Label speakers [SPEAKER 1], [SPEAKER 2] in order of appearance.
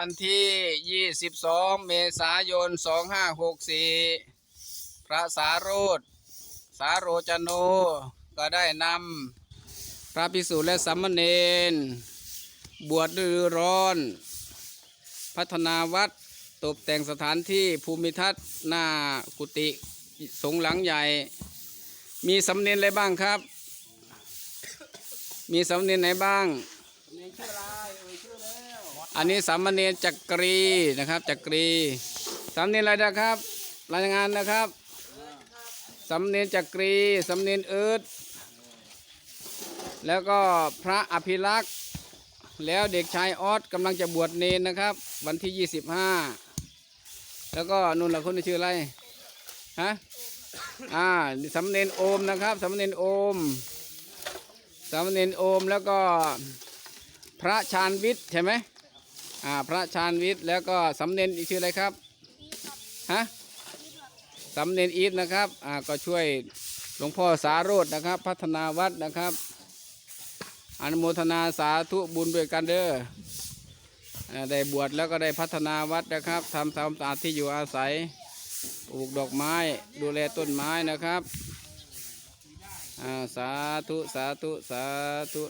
[SPEAKER 1] วันที่ 22 เมษายน 2564 พระสาโรธสาโรจโนก็ได้นำพระภิกษุและสามเณรบวชฤดูร้อน พัฒนาวัดตกแต่งสถานที่ภูมิทัศน์หน้ากุฏิสงหลังใหญ่ มีสำเนียนอะไรบ้างครับ มีสำเนียนไหนบ้าง ในชื่อั อันนี้สามเณรจักรีนะครับจักรีสามเณรอะไรนะครับรายงานนะครับสามเณรจักรีสามเณรเอิร์ดแล้วก็พระอภิรักษ์แล้วเด็กชายออสกำลังจะบวชเนนนะครับ วันที่25แล้วก็นุ่นละคนชื่ออะไรฮะอ่าสามเณรโอมนะครับสามเณรโอมสามเณรโอมแล้วก็พระชาญวิทย์ใช่ไหม อ่าพระชาญวิทย์แล้วก็สำเน็นอีกชื่ออะไรครับฮะสำเน็นอีทนะครับอ่าก็ช่วยหลวงพ่อสาโรจน์นะครับ พัฒนาวัดนะครับอนุโมทนาสาธุบุญด้วยกันเด้ออ่าได้บวชแล้วก็ได้พัฒนาวัดนะครับทำความสะอาดที่อยู่อาศัยปลูกดอกไม้ดูแลต้นไม้นะครับอ่าสาธุ สาธุ สาธุ